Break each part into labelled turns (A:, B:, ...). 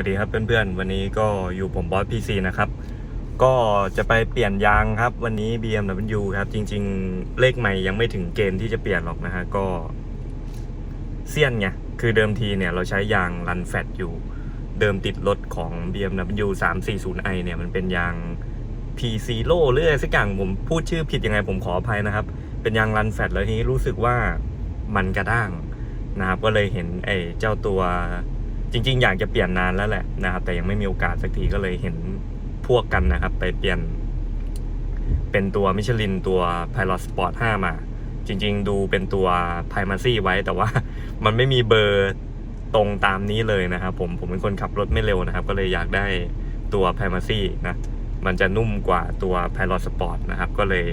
A: วัสดีครับเพื่อนๆ วันนี้ก็อยู่ผมบอสพีซีนะครับ ก็จะไปเปลี่ยนยางครับ วันนี้ BMW ครับจริง ๆ เลขใหม่ยังไม่ถึงเกณฑ์ที่จะเปลี่ยนหรอกนะฮะก็เซียนไงคือเดิมทีเนี่ยเราใช้ยางรันแฟตอยู่ เดิมติดรถของ BMW 340i เนี่ยมันเป็นยาง P0 หรืออะไรสักอย่างผมพูดชื่อผิดยังไงผมขออภัยนะครับ เป็นยางรันแฟตแล้วทีนี้รู้สึกว่ามันกระด้างนะครับก็เลยเห็นไอ้เจ้าตัว จริง ๆ อยากจะเปลี่ยนนานแล้วแหละนะครับ แต่ยังไม่มีโอกาสสักทีก็เลยเห็นพวกกันนะครับ ไปเปลี่ยน เป็นตัวมิชลินตัว Pilot Sport 5 มา จริง ๆ ดูเป็นตัว p r i m a c y ไว้แต่ว่ามันไม่มีเบอร์ตรงตามนี้เลยนะครับผมผมเป็นคนขับรถไม่เร็วนะครับ ก็เลยอยากได้ตัว p r i m a c y นะ มันจะนุ่มกว่าตัว Pilot Sport นะครับ ก็เลย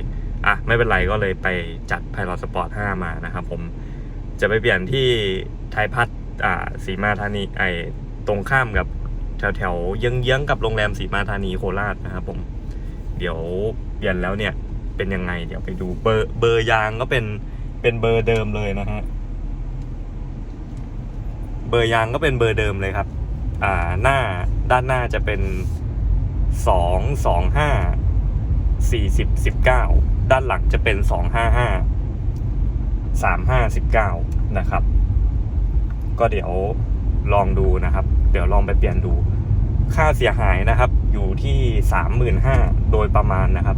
A: อะไม่เป็นไรก็เลยไปจัด Pilot Sport 5 มานะครับผมจะไปเปลี่ยนที่ไทยพัฒน์ อ่าสีมาธานีไอตรงข้ามกับแถวแถวเยื้องๆกับโรงแรมสีมาธานีโคราชนะครับผมเดี๋ยวเปลี่ยนแล้วเนี่ยเป็นยังไง เดี๋ยวไปดูเบอร์เบอร์ยางก็เป็นเป็นเบอร์เดิมเลยนะฮะเบอร์ยางก็เป็นเบอร์เดิมเลยครับ อ่าหน้าด้านหน้าจะเป็นสองสองห้าสี่สิบสิบเก้าด้านหลังจะเป็นสองห้าห้าสามห้าสิบเก้านะครับ ก็เดี๋ยวลองดูนะครับ เดี๋ยวลองไปเปลี่ยนดู ค่าเสียหายนะครับ อยู่ที่สามหมื่นห้าโดยประมาณนะครับ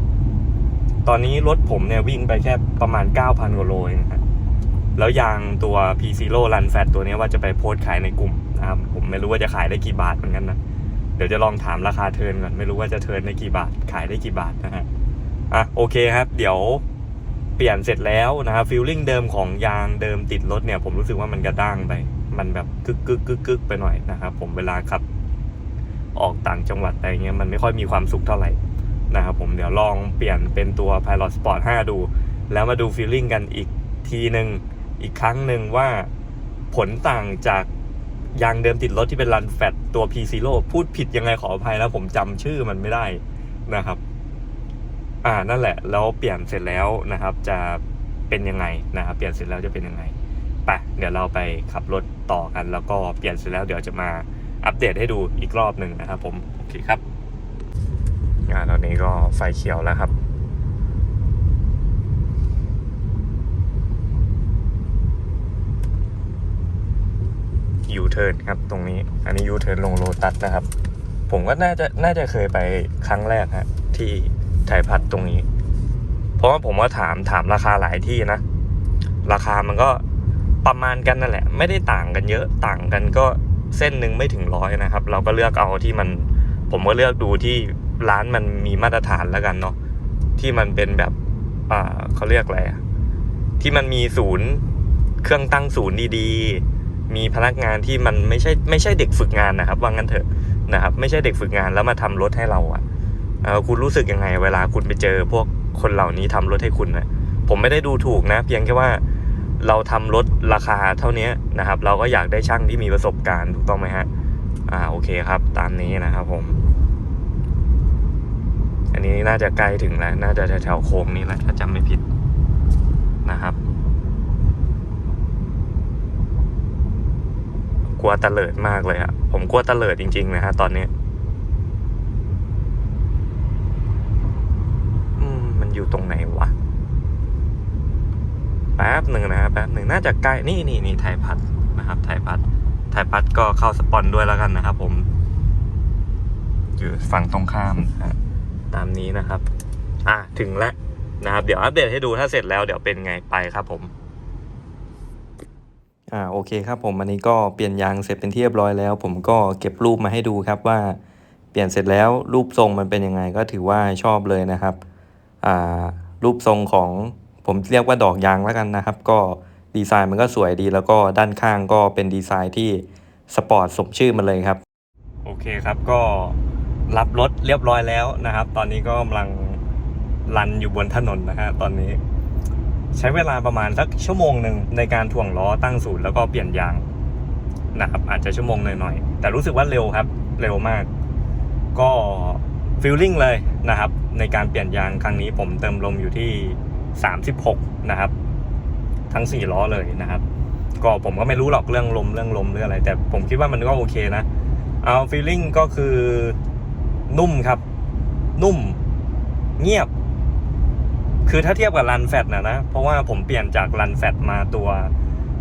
A: ตอนนี้รถผมเนี่ยวิ่งไปแค่ประมาณเก้าพันกว่าโลเองนะครับแล้วยางตัว P Zero Run Fat ตัวนี้ว่าจะไปโพสขายในกลุ่มนะครับผมไม่รู้ว่าจะขายได้กี่บาทเหมือนกันนะเดี๋ยวจะลองถามราคาเทิร์นก่อนไม่รู้ว่าจะเทิร์นได้กี่บาทขายได้กี่บาทนะฮะอะโอเคครับ เดี๋ยวเปลี่ยนเสร็จแล้วนะครับฟิลลิ่งเดิมของยางเดิมติดรถเนี่ย ผมรู้สึกว่ามันกระด้างไป มันแบบกึกกึกกึกกึกไปหน่อยนะครับผมเวลาขับออกต่างจังหวัดอะไรเงี้ยมันไม่ค่อยมีความสุขเท่าไหร่นะครับผมเดี๋ยวลองเปลี่ยนเป็นตัว Pilot Sport 5 ดู แล้วมาดูฟีลลิ่งกันอีกทีหนึ่งอีกครั้งหนึ่งว่าผลต่างจากยางเดิมติดรถที่เป็นรันแฟตตัว P Zero พูดผิดยังไงขออภัยนะผมจำชื่อมันไม่ได้นะครับ อ่านั่นแหละแล้วเปลี่ยนเสร็จแล้วนะครับ จะเป็นยังไงนะครับ เปลี่ยนเสร็จแล้วจะเป็นยังไง ปเดี๋ยวเราไปขับรถต่อกัน แล้วก็เปลี่ยนเสร็จแล้วเดี๋ยวจะมาอัปเดตให้ดูอีกรอบหนึ่งนะครับผม โอเคครับอ่าตอนนี้ก็ไฟเขียวแล้วครับยูเทิร์นครับตรงนี้ อันนี้ยูเทิร์นลงโลตัสนะครับ ผมก็น่าจะน่าจะเคยไปครั้งแรกฮะที่ไทยพัฒน์ตรงนี้ เพราะว่าผมว่าถามถามราคาหลายที่นะ ราคามันก็ ประมาณกันนั่นแหละ ไม่ได้ต่างกันเยอะต่างกันก็เส้นหนึ่งไม่ถึงร้อยนะครับ เราก็เลือกเอาที่มัน ผมก็เลือกดูที่ร้านมันมีมาตรฐานแล้วกันเนาะที่มันเป็นแบบอ่าเขาเรียกอะไรที่มันมีศูนย์เครื่องตั้งศูนย์ดีๆ มีพนักงานที่มันไม่ใช่ไม่ใช่เด็กฝึกงานนะครับว่างั้นเถอะนะครับ ไม่ใช่เด็กฝึกงานแล้วมาทำรถให้เราอะเออคุณรู้สึกยังไง เวลาคุณไปเจอพวกคนเหล่านี้ทำรถให้คุณนะผมไม่ได้ดูถูกนะ เพียงแค่ว่า เราทำรถราคาเท่านี้นะครับ เราก็อยากได้ช่างที่มีประสบการณ์ถูกต้องไหมฮะอ่าโอเคครับ ตามนี้นะครับผม อันนี้น่าจะใกล้ถึงแล้ว น่าจะแถวโค้งนี้แหละถ้าจำไม่ผิดนะครับ กลัวตะเลิดมากเลยอะผมกลัวตะเลิดจริง ๆ นะฮะตอนนี้ อืมมันอยู่ตรงไหนวะ แป๊บหนึ่งนะฮะแป๊บหนึ่งน่าจะใกล้นี่นี่นี่ไทยพัฒน์นะครับไทยพัฒน์ไทยพัฒน์ก็เข้าสปอนด้วยแล้วกันนะครับ ผม อยู่ฝั่งตรงข้ามนะตามนี้นะครับ อะถึงแล้วนะครับ เดี๋ยวอัปเดตให้ดูถ้าเสร็จแล้วเดี๋ยวเป็นไงไปครับผมอ่าโอเคครับผมอันนี้ก็เปลี่ยนยางเสร็จเป็นที่เรียบร้อยแล้ว ผมก็เก็บรูปมาให้ดูครับว่า เปลี่ยนเสร็จแล้วรูปทรงมันเป็นยังไงก็ถือว่าชอบเลยนะครับอ่ารูปทรงของ ผมเรียกว่าดอกยางแล้วกันนะครับ ก็ดีไซน์มันก็สวยดีแล้วก็ด้านข้างก็เป็นดีไซน์ที่สปอร์ตสมชื่อมันเลยครับ โอเคครับก็รับรถเรียบร้อยแล้วนะครับ ตอนนี้ก็กำลังรันอยู่บนถนนนะฮะตอนนี้ ใช้เวลาประมาณสักชั่วโมงหนึ่งในการถ่วงล้อตั้งศูนย์แล้วก็เปลี่ยนยางนะครับอาจจะชั่วโมงหน่อยๆแต่รู้สึกว่าเร็วครับ เร็วมาก ก็ฟิลลิ่งเลยนะครับ ในการเปลี่ยนยางครั้งนี้ผมเติมลมอยู่ที่ 36 นะครับ ทั้ง 4 ล้อเลยนะครับ ก็ผมก็ไม่รู้หรอกเรื่องลมเรื่องลมหรืออะไร แต่ผมคิดว่ามันก็โอเคนะ เอาฟีลลิ่งก็คือนุ่มครับ นุ่ม เงียบ คือถ้าเทียบกับรันแฟตนะนะ เพราะว่าผมเปลี่ยนจากรันแฟตมาตัว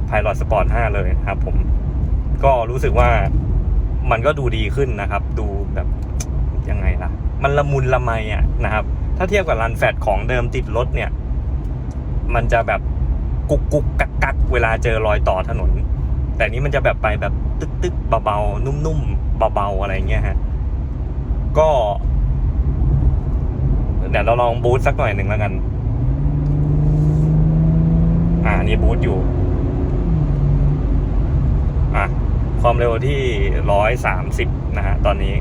A: Pilot Sport 5 เลยครับผม ก็รู้สึกว่ามันก็ดูดีขึ้นนะครับ ดูแบบยังไงล่ะ มันละมุนละไมอะนะครับ ถ้าเทียบกับรันแฟตของเดิมติดรถเนี่ย มันจะแบบกุกกุกกักกักเวลาเจอรอยต่อถนน แต่นี้มันจะแบบไปแบบตึกตึกเบาๆนุ่มๆเบาๆอะไรเงี้ยฮะก็เดี๋ยวเราลองบูทสักหน่อยหนึ่งแล้วกัน อ่านี่บูทอยู่ อะความเร็วที่ร้อยสามสิบนะฮะตอนนี้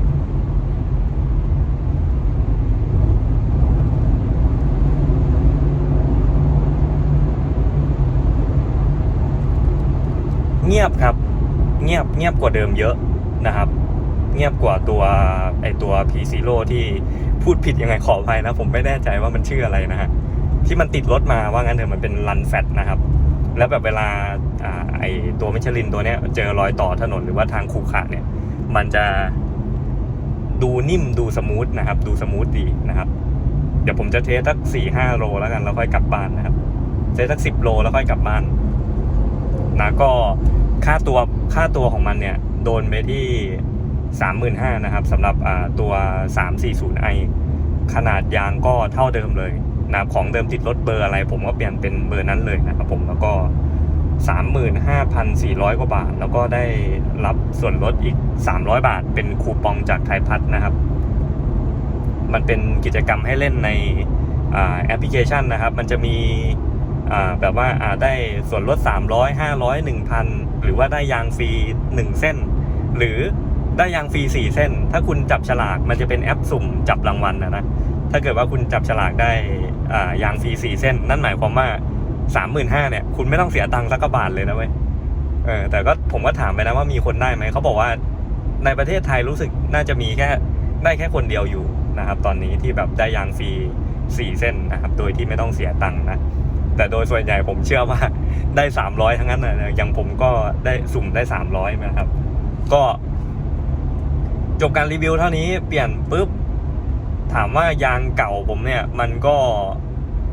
A: ยบครับ เงียบเงียบกว่าเดิมเยอะนะครับ เงียบกว่าตัวไอตัว P Zero ที่พูดผิดยังไงขออภัยนะ ผมไม่แน่ใจว่ามันชื่ออะไรนะฮะที่มันติดรถมาว่างั้นเถอะมันเป็นรันแฟตนะครับ แล้วแบบเวลาอ่าไอตัวมิชลินตัวเนี้ยเจอรอยต่อถนนหรือว่าทางขรุขระเนี่ย มันจะดูนิ่มดูสมูทนะครับ ดูสมูทดีนะครับ เดี๋ยวผมจะเทสสักสี่ห้าโลแล้วกันแล้วค่อยกลับบ้านนะครับเทสสักสิบโลแล้วค่อยกลับบ้านนะก็ ค่าตัวค่าตัวของมันเนี่ยโดนไปที่สามหมื่นห้านะครับสำหรับอ่าตัวสามสี่ศูนย์ไอขนาดยางก็เท่าเดิมเลยนะของเดิมติดรถเบอร์อะไร ผมก็เปลี่ยนเป็นเบอร์นั้นเลยนะครับผมแล้วก็สามหมื่นห้าพันสี่ร้อยกว่าบาท แล้วก็ได้รับส่วนลดอีกสามร้อยบาท เป็นคูปองจากไทยพัฒน์นะครับ มันเป็นกิจกรรมให้เล่นในอ่าแอปพลิเคชันนะครับ มันจะมี แบบว่าได้ส่วนลด 300 500 1,000 หรือว่าได้ยางฟรี 1 เส้น หรือได้ยางฟรี 4 เส้น ถ้าคุณจับฉลากมันจะเป็นแอปสุ่มจับรางวัลนะนะ ถ้าเกิดว่าคุณจับฉลากได้ยางฟรี 4 เส้น นั่นหมายความว่า 35,000เนี่ยคุณไม่ต้องเสียตังค์สักกบาทเลยนะเว้ยเออแต่ก็ผมก็ถามไปนะว่ามีคนได้ไหมเขาบอกว่าในประเทศไทยรู้สึกน่าจะมีแค่ได้แค่คนเดียวอยู่นะครับ ตอนนี้ที่แบบได้ยางฟรี 4 เส้นนะครับ โดยที่ไม่ต้องเสียตังค์นะ แต่โดยส่วนใหญ่ผมเชื่อว่าได้สามร้อยทั้งนั้นนะอย่างผมก็ได้สุ่มได้สามร้อยนะครับ ก็จบการรีวิวเท่านี้เปลี่ยนปุ๊บ ถามว่ายางเก่าผมเนี่ย มันก็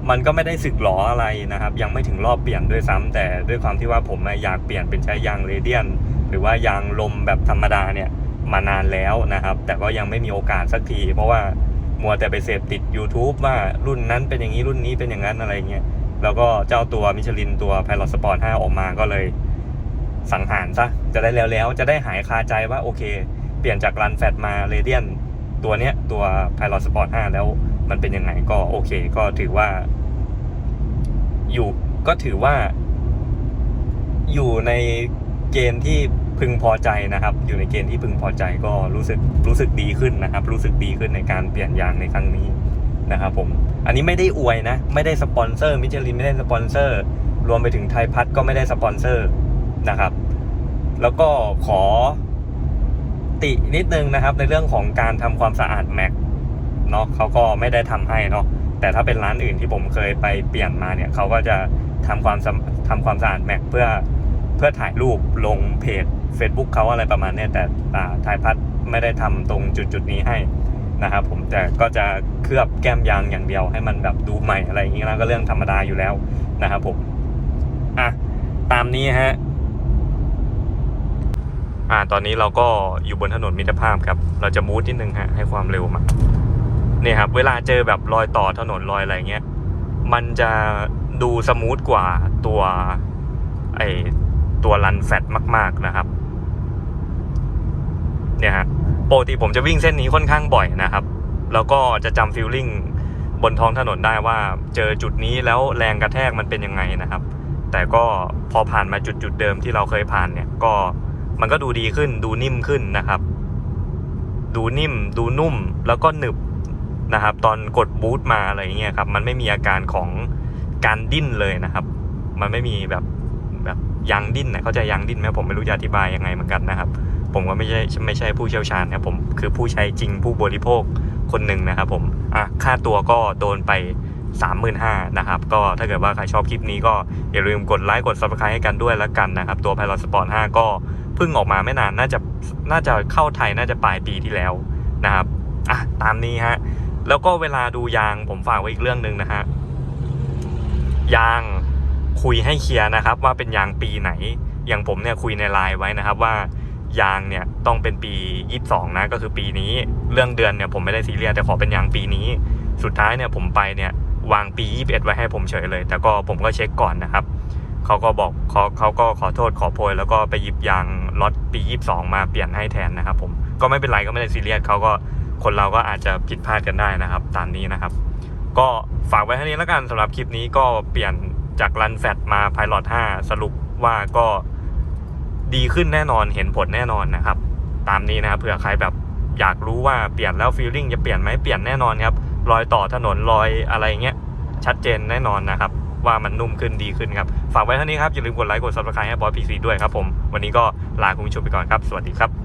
A: มันก็ไม่ได้สึกหรออะไรนะครับ ยังไม่ถึงรอบเปลี่ยนด้วยซ้ำแต่ด้วยความที่ว่าผมอะอยากเปลี่ยนเป็นใช้ยางเรเดียน หรือว่ายางลมแบบธรรมดาเนี่ยมานานแล้วนะครับ แต่ก็ยังไม่มีโอกาสสักที เพราะว่ามัวแต่ไปเสพติด YouTube ว่ารุ่นนั้นเป็นอย่างนี้รุ่นนี้เป็นอย่างนั้นอะไรเงี้ย แล้วก็เจ้าตัวมิชลินตัว Pilot Sport 5 ออกมาก็เลยสังหารซะ จะได้แล้วๆจะได้หายคาใจว่าโอเค เปลี่ยนจากรันแฟตมาเรเดียนตัวเนี้ยตัว Pilot Sport 5 แล้วมันเป็นยังไงก็โอเค ก็ถือว่า อยู่ก็ถือว่า อยู่ในเกณฑ์ที่พึงพอใจนะครับ อยู่ในเกณฑ์ที่พึงพอใจก็รู้สึกรู้สึกดีขึ้นนะครับ รู้สึกดีขึ้นในการเปลี่ยนยางในครั้งนี้นะครับผม อันนี้ไม่ได้อวยนะ ไม่ได้สปอนเซอร์มิชลินไม่ได้สปอนเซอร์ รวมไปถึงไทยพัฒก็ไม่ได้สปอนเซอร์นะครับ แล้วก็ขอตินิดนึงนะครับ ในเรื่องของการทำความสะอาดแม็กเนาะเขาก็ไม่ได้ทำให้เนาะแต่ถ้าเป็นร้านอื่นที่ผมเคยไปเปลี่ยนมาเนี่ยเขาก็จะทำความสะทำความสะอาดแม็กเพื่อเพื่อถ่ายรูปลงเพจ Facebook เขาอะไรประมาณเนี้ยแต่ไทยพัฒไม่ได้ทำตรงจุดจุดนี้ให้ นะครับผมแต่ก็จะเคลือบแก้มยางอย่างเดียวให้มันแบบดูใหม่อะไรอย่างนี้นะก็เรื่องธรรมดาอยู่แล้วนะครับผมอะตามนี้ฮะอ่าตอนนี้เราก็อยู่บนถนนมิตรภาพครับ เราจะมูดนิดนึงฮะให้ความเร็วมาเนี่ยครับเวลาเจอแบบรอยต่อถนนรอยอะไรเงี้ยมันจะดูสมูทกว่าตัวไอตัวรันแฟตมาก ๆนะครับ เนี่ยฮะ ปกติผมจะวิ่งเส้นนี้ค่อนข้างบ่อยนะครับ แล้วก็จะจำฟิลลิ่งบนท้องถนนได้ว่าเจอจุดนี้แล้วแรงกระแทกมันเป็นยังไงนะครับ แต่ก็พอผ่านมาจุดจุดเดิมที่เราเคยผ่านเนี่ยก็มันก็ดูดีขึ้นดูนิ่มขึ้นนะครับ ดูนิ่ม ดูนุ่มแล้วก็หนึบนะครับ ตอนกดบูทมาอะไรเงี้ยครับ มันไม่มีอาการของการดิ้นเลยนะครับ มันไม่มีแบบแบบยางดิ้นนะเขาใจยางดิ้นไหมผมไม่รู้จะอธิบายยังไงเหมือนกันนะครับ ผมก็ไม่ใช่ไม่ใช่ผู้เชี่ยวชาญนะผมคือผู้ใช้จริงผู้บริโภคคนหนึ่งนะครับผมอะค่าตัวก็โดนไป 35,000นะครับ ก็ถ้าเกิดว่าใครชอบคลิปนี้ก็อย่าลืมกดไลค์กด subscribe ให้กันด้วยแล้วกันนะครับ ตัว Pilot Sport 5 ก็เพิ่งออกมาไม่นานน่าจะน่าจะเข้าไทยน่าจะปลายปีที่แล้วนะครับอะตามนี้ฮะแล้วก็เวลาดูยางผมฝากไว้อีกเรื่องหนึ่งนะฮะยางคุยให้เคลียร์นะครับ ว่าเป็นยางปีไหน อย่างผมเนี่ยคุยในไลน์ไว้นะครับว่า ยางเนี่ยต้องเป็นปี 22 นะก็คือปีนี้ เรื่องเดือนเนี่ยผมไม่ได้ซีเรียสแต่ขอเป็นยางปีนี้ สุดท้ายเนี่ยผมไปเนี่ยวางปี 21 ไว้ให้ผมเฉยเลย แต่ก็ผมก็เช็คก่อนนะครับเขาก็บอกเขาเขาก็ขอโทษขอโพย แล้วก็ไปหยิบยางล็อตปี 22 มาเปลี่ยนให้แทนนะครับผมก็ไม่เป็นไรก็ไม่ได้ซีเรียสเขาก็คนเราก็อาจจะผิดพลาดกันได้นะครับ ตามนี้นะครับ ก็ฝากไว้เท่านี้แล้วกันสำหรับคลิปนี้ก็เปลี่ยนจากรันแฟตมา Pilot 5 สรุปว่าก็ ดีขึ้นแน่นอนเห็นผลแน่นอนนะครับ ตามนี้นะครับเผื่อใครแบบอยากรู้ว่าเปลี่ยนแล้วฟีลลิ่งจะเปลี่ยนไหมเปลี่ยนแน่นอนครับรอยต่อถนนรอยอะไรเงี้ยชัดเจนแน่นอนนะครับ ว่ามันนุ่มขึ้นดีขึ้นครับ ฝากไว้เท่านี้ครับ อย่าลืมกดไลค์กดซับสไครต์ให้บอยพีซีด้วยครับผม วันนี้ก็ลาคุณผู้ชมไปก่อนครับ สวัสดีครับ